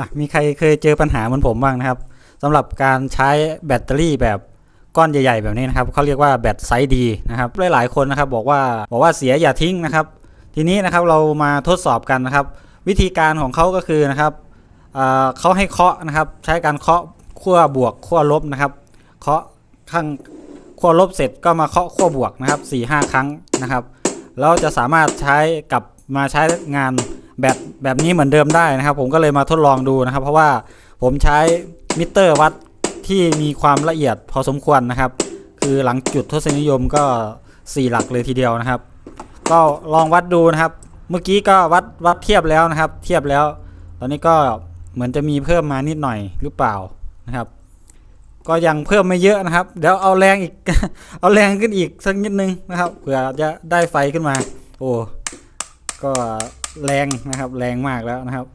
อะมีใครเคยเจอปัญหาเหมือนผมบ้างนะครับสำหรับการใช้แบตเตอรี่แบบก้อนใหญ่ ๆ แบบนี้นะครับเขาเรียกว่าแบตไซส์ดีนะครับหลายๆคนนะครับบอกว่าบอกว่าเสียอย่าทิ้งนะครับ ทีนี้นะครับเรามาทดสอบกันนะครับ วิธีการของเขาก็คือนะครับเขาให้เคาะนะครับใช้การเคาะขั้วบวกขั้วลบนะครับเคาะข้างขั้วลบเสร็จก็มาเคาะขั้วบวกนะครับ4ี่ห้าครั้งนะครับแล้วจะสามารถใช้กับ มาใช้งานแบบแบบนี้เหมือนเดิมได้นะครับ ผมก็เลยมาทดลองดูนะครับ เพราะว่าผมใช้มิเตอร์วัดที่มีความละเอียดพอสมควรนะครับ คือหลังจุดทศนิยมก็ 4 หลักเลยทีเดียวนะครับ ก็ลองวัดดูนะครับ เมื่อกี้ก็วัดวัดเทียบแล้วนะครับ เทียบแล้ว ตอนนี้ก็เหมือนจะมีเพิ่มมานิดหน่อยหรือเปล่านะครับ ก็ยังเพิ่มไม่เยอะนะครับ เดี๋ยวเอาแรงอีก เอาแรงขึ้นอีกสักนิดนึงนะครับเผื่อจะได้ไฟขึ้นมา โอ้ ก็แรงนะครับแรงมากแล้วนะครับ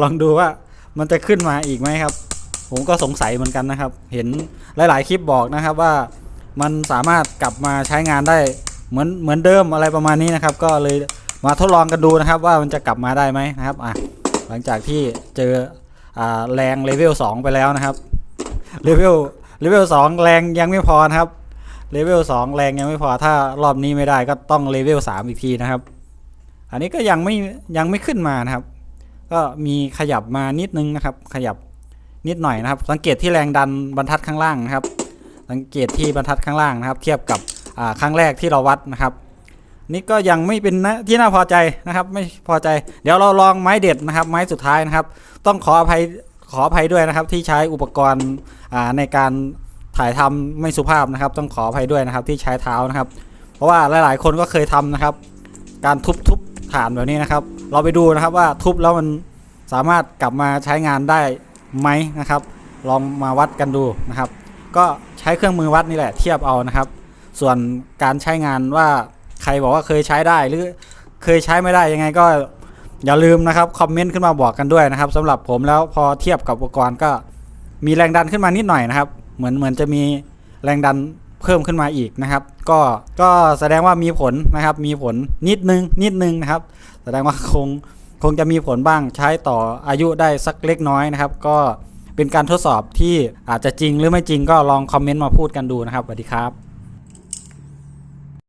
ลองดูว่ามันจะขึ้นมาอีกไหมครับ ผมก็สงสัยเหมือนกันนะครับ เห็นหลาย ๆ คลิปบอกนะครับว่ามันสามารถกลับมาใช้งานได้เหมือนเหมือนเดิมอะไรประมาณนี้นะครับ ก็เลยมาทดลองกันดูนะครับ ว่ามันจะกลับมาได้ไหมนะครับอะหลังจากที่เจออ่าแรงเลเวล2ไปแล้วนะครับเลเวลเลเวลสองแรงยังไม่พอนะครับเลเวลสองแรงยังไม่พอถ้ารอบนี้ไม่ได้ก็ต้องเลเวลสามอีกทีนะครับ อันนี้ก็ยังไม่ยังไม่ขึ้นมานะครับ ก็มีขยับมานิดนึงนะครับ ขยับนิดหน่อยนะครับ สังเกตที่แรงดันบรรทัดข้างล่างนะครับ สังเกตที่บรรทัดข้างล่างนะครับ เทียบกับครั้งแรกที่เราวัดนะครับ นี่ก็ยังไม่เป็นนะที่น่าพอใจนะครับ ไม่พอใจ เดี๋ยวเราลองไม้เด็ดนะครับ ไม้สุดท้ายนะครับ ต้องขออภัยขออภัยด้วยนะครับ ที่ใช้อุปกรณ์ในการถ่ายทำไม่สุภาพนะครับ ต้องขออภัยด้วยนะครับที่ใช้เท้านะครับ เพราะว่าหลายๆ คนก็เคยทำนะครับ การทุบๆ ฐานแบบนี้นะครับ เราไปดูนะครับว่าทุบแล้วมันสามารถกลับมาใช้งานได้ไหมนะครับ ลองมาวัดกันดูนะครับ ก็ใช้เครื่องมือวัดนี่แหละเทียบเอานะครับ ส่วนการใช้งานว่าใครบอกว่าเคยใช้ได้หรือเคยใช้ไม่ได้ยังไงก็อย่าลืมนะครับคอมเมนต์ขึ้นมาบอกกันด้วยนะครับสำหรับผมแล้วพอเทียบกับอุปกรณ์ก็มีแรงดันขึ้นมานิดหน่อยนะครับ เหมือนเหมือนจะมีแรงดัน เพิ่มขึ้นมาอีกนะครับ ก็ก็แสดงว่ามีผลนะครับ มีผลนิดนึงนิดนึงนะครับ แสดงว่าคงคงจะมีผลบ้างใช้ต่ออายุได้สักเล็กน้อยนะครับ ก็เป็นการทดสอบที่อาจจะจริงหรือไม่จริงก็ลองคอมเมนต์มาพูดกันดูนะครับสวัสดีครับ